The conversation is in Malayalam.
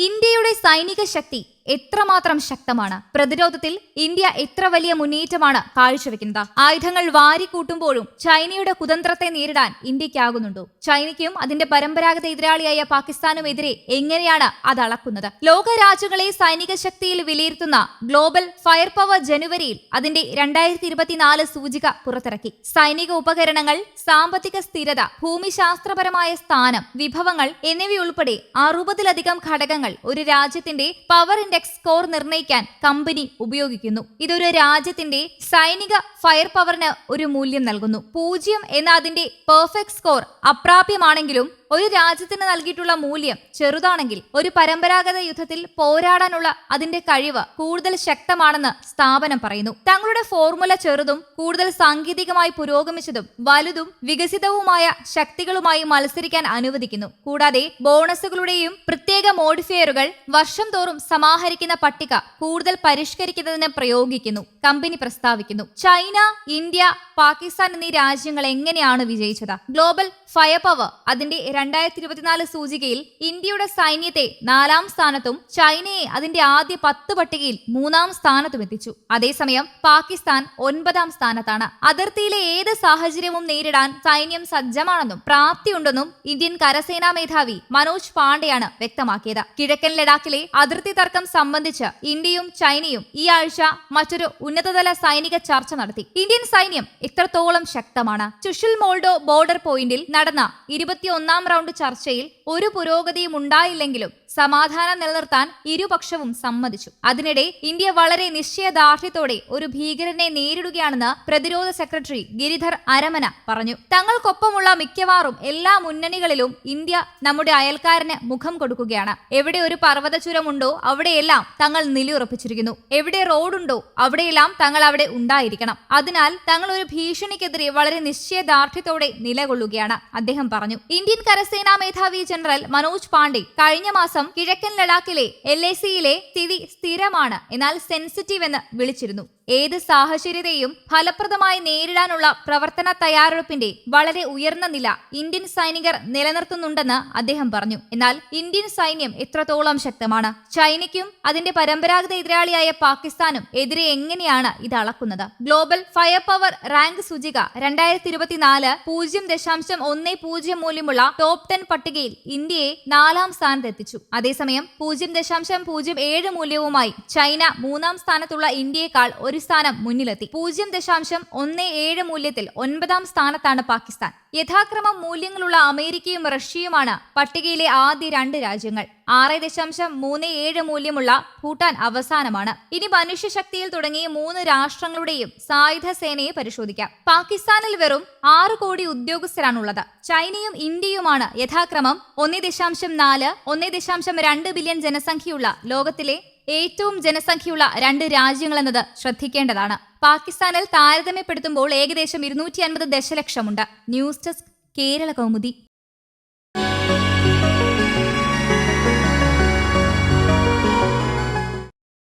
ഇന്ത്യയുടെ സൈനിക ശക്തി എത്രമാത്രം ശക്തമാണ്? പ്രതിരോധത്തിൽ ഇന്ത്യ എത്ര വലിയ മുന്നേറ്റമാണ് കാഴ്ചവെക്കുന്നത്? ആയുധങ്ങൾ വാരിക്കൂട്ടുമ്പോഴും ചൈനയുടെ കുതന്ത്രത്തെ നേരിടാൻ ഇന്ത്യക്കാകുന്നുണ്ടോ ചൈനയ്ക്കും അതിന്റെ പരമ്പരാഗത എതിരാളിയായ പാകിസ്ഥാനുമെതിരെ എങ്ങനെയാണ് അത് അളക്കുന്നത്? ലോക രാജ്യങ്ങളെ സൈനിക ശക്തിയിൽ വിലയിരുത്തുന്ന ഗ്ലോബൽ ഫയർ പവർ ജനുവരിയിൽ അതിന്റെ രണ്ടായിരത്തി ഇരുപത്തിനാല് സൂചിക പുറത്തിറക്കി. സൈനിക ഉപകരണങ്ങൾ സാമ്പത്തിക സ്ഥിരത ഭൂമിശാസ്ത്രപരമായ സ്ഥാനം വിഭവങ്ങൾ എന്നിവയുൾപ്പെടെ അറുപതിലധികം ഘടകങ്ങൾ ഒരു രാജ്യത്തിന്റെ പവർ ഇൻഡെക്സ് സ്കോർ നിർണയിക്കാൻ കമ്പനി ഉപയോഗിക്കുന്നു. ഇതൊരു രാജ്യത്തിന്റെ സൈനിക ഫയർ പവറിന് ഒരു മൂല്യം നൽകുന്നു. പൂജ്യം എന്ന അതിന്റെ പെർഫെക്റ്റ് സ്കോർ അപ്രാപ്യമാണെങ്കിലും ഒരു രാജ്യത്തിന് നൽകിയിട്ടുള്ള മൂല്യം ചെറുതാണെങ്കിൽ ഒരു പരമ്പരാഗത യുദ്ധത്തിൽ പോരാടാനുള്ള അതിന്റെ കഴിവ് കൂടുതൽ ശക്തമാണെന്ന് സ്ഥാപനം പറയുന്നു. തങ്ങളുടെ ഫോർമുല ചെറുതും കൂടുതൽ സാങ്കേതികമായി പുരോഗമിച്ചതും വലുതും വികസിതവുമായ ശക്തികളുമായി മത്സരിക്കാൻ അനുവദിക്കുന്നു. കൂടാതെ ബോണസുകളുടെയും പ്രത്യേക മോഡിഫയറുകൾ വർഷം തോറും സമാഹരിക്കുന്ന പട്ടിക കൂടുതൽ പരിഷ്കരിക്കുന്നതിന് പ്രയോഗിക്കുന്നു കമ്പനി പ്രസ്താവിക്കുന്നു. ചൈന ഇന്ത്യ പാകിസ്ഥാൻ എന്നീ രാജ്യങ്ങൾ എങ്ങനെയാണ് വിജയിച്ചത്? ഗ്ലോബൽ ഫയർ പവർ അതിന്റെ രണ്ടായിരത്തി ഇരുപത്തിനാല് സൂചികയിൽ ഇന്ത്യയുടെ സൈന്യത്തെ നാലാം സ്ഥാനത്തും ചൈനയെ അതിന്റെ ആദ്യ പത്ത് പട്ടികയിൽ മൂന്നാം സ്ഥാനത്തും എത്തിച്ചു. അതേസമയം പാകിസ്ഥാൻ ഒൻപതാം സ്ഥാനത്താണ്. അതിർത്തിയിലെ ഏത് സാഹചര്യവും നേരിടാൻ സൈന്യം സജ്ജമാണെന്നും പ്രാപ്തിയുണ്ടെന്നും ഇന്ത്യൻ കരസേനാ മേധാവി മനോജ് പാണ്ഡെയാണ് വ്യക്തമാക്കിയത്. കിഴക്കൻ ലഡാക്കിലെ അതിർത്തി തർക്കം സംബന്ധിച്ച് ഇന്ത്യയും ചൈനയും ഈ ആഴ്ച മറ്റൊരു ഉന്നതതല സൈനിക ചർച്ച നടത്തി. ഇന്ത്യൻ സൈന്യം എത്രത്തോളം ശക്തമാണ്? ചുഷിൽ മോൾഡോ ബോർഡർ പോയിന്റിൽ നടന്ന ഇരുപത്തിയൊന്നാം റൗണ്ട് ചർച്ചയിൽ ഒരു പുരോഗതിയും ഉണ്ടായില്ലെങ്കിലും സമാധാനം നിലനിർത്താൻ ഇരുപക്ഷവും സമ്മതിച്ചു. അതിനിടെ ഇന്ത്യ വളരെ നിശ്ചയദാർഢ്യത്തോടെ ഒരു ഭീകരനെ നേരിടുകയാണെന്ന് പ്രതിരോധ സെക്രട്ടറി ഗിരിധർ അരമന പറഞ്ഞു. തങ്ങൾക്കൊപ്പമുള്ള മിക്കവാറും എല്ലാ മുന്നണികളിലും ഇന്ത്യ നമ്മുടെ അയൽക്കാരന് മുഖം കൊടുക്കുകയാണ്. എവിടെ ഒരു പർവത ചുരമുണ്ടോ അവിടെയെല്ലാം തങ്ങൾ നിലയുറപ്പിച്ചിരിക്കുന്നു. എവിടെ റോഡുണ്ടോ അവിടെയെല്ലാം തങ്ങൾ അവിടെ ഉണ്ടായിരിക്കണം. അതിനാൽ തങ്ങൾ ഒരു ഭീഷണിക്കെതിരെ വളരെ നിശ്ചയദാർഢ്യത്തോടെ നിലകൊള്ളുകയാണ് അദ്ദേഹം പറഞ്ഞു. ഇന്ത്യൻ കരസേനാ മേധാവി ജനറൽ മനോജ് പാണ്ഡെ കഴിഞ്ഞ മാസം കിഴക്കൻ ലഡാക്കിലെ എൽ എ സിയിലെ സ്ഥിതി സ്ഥിരമാണ്. എന്നാൽ സെൻസിറ്റീവ് എന്ന് വിളിച്ചിരുന്നു. ഏത് സാഹചര്യത്തെയും ഫലപ്രദമായി നേരിടാനുള്ള പ്രവർത്തന തയ്യാറെടുപ്പിന്റെ വളരെ ഉയർന്ന നില ഇന്ത്യൻ സൈനികർ നിലനിർത്തുന്നുണ്ടെന്ന് അദ്ദേഹം പറഞ്ഞു. എന്നാൽ ഇന്ത്യൻ സൈന്യം എത്രത്തോളം ശക്തമാണ്? ചൈനയ്ക്കും അതിന്റെ പരമ്പരാഗത എതിരാളിയായ പാകിസ്ഥാനും എതിരെ എങ്ങനെയാണ് ഇത് അളക്കുന്നത്? ഗ്ലോബൽ ഫയർ പവർ റാങ്ക് സൂചിക രണ്ടായിരത്തി ഇരുപത്തിനാല് പൂജ്യം ദശാംശം ഒന്ന് പൂജ്യം മൂല്യമുള്ള ടോപ്പ് ടെൻ പട്ടികയിൽ ഇന്ത്യയെ നാലാം സ്ഥാനത്ത് എത്തിച്ചു അതേസമയം പൂജ്യം ദശാംശം പൂജ്യം ഏഴ് മൂല്യവുമായി ചൈന മൂന്നാം സ്ഥാനത്തുള്ള ഇന്ത്യയെക്കാൾ ഒരു സ്ഥാനം മുന്നിലെത്തി. പൂജ്യം ദശാംശം ഒന്ന് ഏഴ് മൂല്യത്തിൽ ഒൻപതാം സ്ഥാനത്താണ് പാകിസ്ഥാൻ. യഥാക്രമം മൂല്യങ്ങളുള്ള അമേരിക്കയും റഷ്യയുമാണ് പട്ടികയിലെ ആദ്യ രണ്ട് രാജ്യങ്ങൾ. ആറ് ദശാംശം മൂന്ന് ഏഴ് മൂല്യമുള്ള ഭൂട്ടാൻ അവസാനമാണ്. ഇനി മനുഷ്യശക്തിയിൽ തുടങ്ങി മൂന്ന് രാഷ്ട്രങ്ങളുടെയും സായുധ സേനയെ പരിശോധിക്കാം. പാകിസ്ഥാനിൽ വെറും ആറ് കോടി ഉദ്യോഗസ്ഥരാണുള്ളത്. ചൈനയും ഇന്ത്യയുമാണ് യഥാക്രമം ഒന്ന് ദശാംശം നാല് ഒന്ന് ദശാംശം രണ്ട് ബില്യൺ ജനസംഖ്യയുള്ള ലോകത്തിലെ ഏറ്റവും ജനസംഖ്യയുള്ള രണ്ട് രാജ്യങ്ങളെന്നത് ശ്രദ്ധിക്കേണ്ടതാണ്. പാകിസ്ഥാനിൽ താരതമ്യപ്പെടുത്തുമ്പോൾ ഏകദേശം ഇരുന്നൂറ്റി അൻപത് ദശലക്ഷമുണ്ട്. News desk Kerala Kaumudi.